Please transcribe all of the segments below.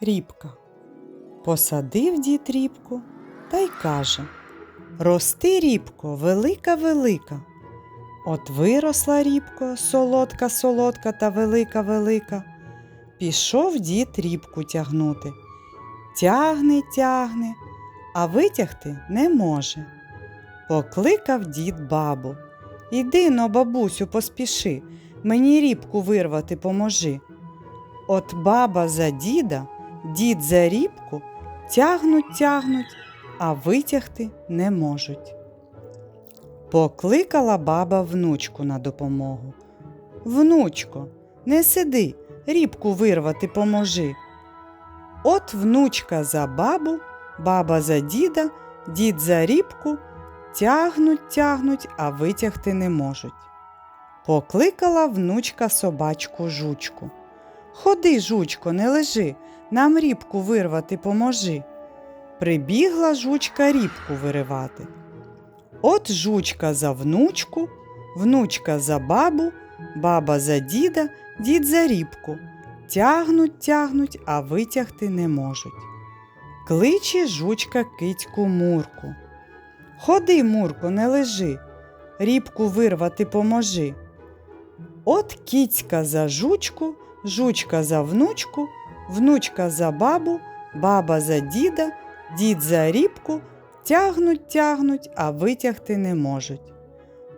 Рібка. Посадив дід рібку та й каже Рости, рібко, велика велика. От виросла рібко, солодка солодка та велика велика. Пішов дід рібку тягнути. Тягне, тягне, а витягти не може. Покликав дід бабу. Іди но, бабусю, поспіши, мені рібку вирвати поможи. От баба за діда, дід за рібку тягнуть, тягнуть, а витягти не можуть. Покликала баба внучку на допомогу. Внучко, не сиди, рібку вирвати поможи. От внучка за бабу, баба за діда, дід за рібку тягнуть, тягнуть, а витягти не можуть. Покликала внучка собачку жучку. Ходи, жучко, не лежи, нам рібку вирвати поможи. Прибігла жучка рібку виривати. От жучка за внучку, внучка за бабу, баба за діда, дід за рібку. Тягнуть, тягнуть, а витягти не можуть. Кличе жучка кицьку Мурку. Ходи, Мурко, не лежи, рібку вирвати поможи. От кіцька за жучку, жучка за внучку, внучка за бабу, баба за діда, дід за рібку, тягнуть, тягнуть, а витягти не можуть.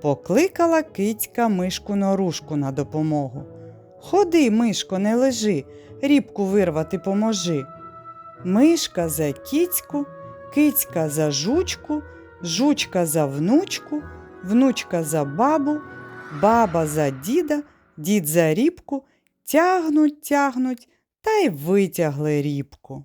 Покликала кицька мишку норушку на допомогу. Ходи, мишко, не лежи, рібку вирвати поможи. Мишка за кіцьку, кицька за жучку, жучка за внучку, внучка за бабу, баба за діда, дід за рібку, тягнуть, тягнуть та й витягли рібку.